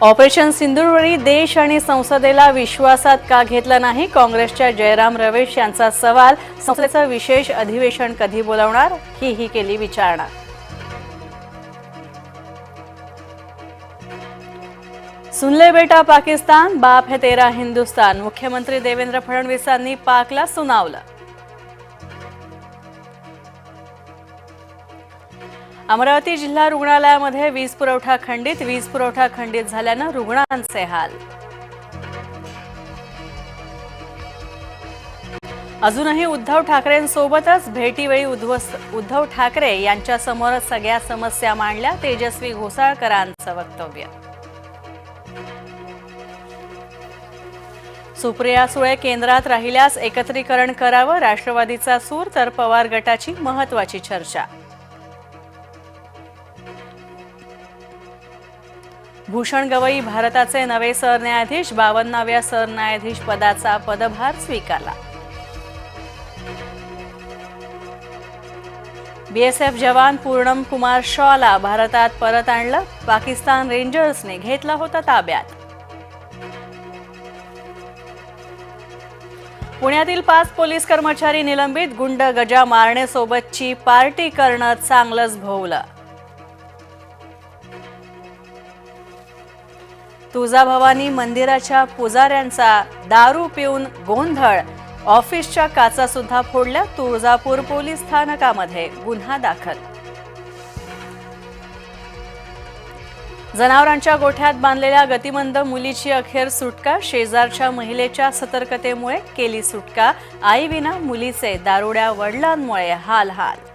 Operation सिंधुदुर्गवरी देश आणि संसदेला विश्वासात का घेतलं नाही? काँग्रेसच्या जयराम रमेश यांचा सवाल संसदेचं विशेष अधिवेशन कधी बोलावणार? ही ही केली विचारणा. सुनले बेटा पाकिस्तान बाप है तेरा हिंदुस्तान. मुख्यमंत्री देवेंद्र फडणवीसांनी पाकला सुनावलं. अमरावती जिल्हा रुग्णालयामध्ये वीज पुरवठा खंडित वीज पुरवठा खंडित झाल्यानं रुग्णांचे हाल. अजूनही उद्धव ठाकरेंसोबतच भेटीवेळी उद्ध्वस्त उद्धव ठाकरे यांच्यासमोर सगळ्या समस्या मांडल्या तेजस्वी घोसाळकरांचं वक्तव्य. सुप्रिया सुळे केंद्रात राहिल्यास एकत्रीकरण करावं राष्ट्रवादीचा सूर तर पवार गटाची महत्वाची चर्चा. भूषण गवई भारताचे नवे सरन्यायाधीश बावन्नाव्या सरन्यायाधीश पदाचा पदभार स्वीकारला. बीएसएफ जवान पूर्णम कुमार शॉला भारतात परत आणलं. पाकिस्तान रेंजर्सने घेतला होता ताब्यात. पुण्यातील पाच पोलीस कर्मचारी निलंबित गुंड गजा मारण्यासोबतची पार्टी करणं चांगलंच भोवलं. तुळजाभवानी मंदिराच्या पुजाऱ्यांचा दारू पिऊन गोंधळ. ऑफिसच्या काचा सुद्धा फोडल्या तुळजापूर पोलीस स्थानकामध्ये गुन्हा दाखल. जनावरांच्या गोठ्यात बांधलेल्या गतिमंद मुलीची अखेर सुटका. शेजारच्या महिलेच्या सतर्कतेमुळे केली सुटका. आईविना मुलीचे दारुड्या वडिलांमुळे हाल हाल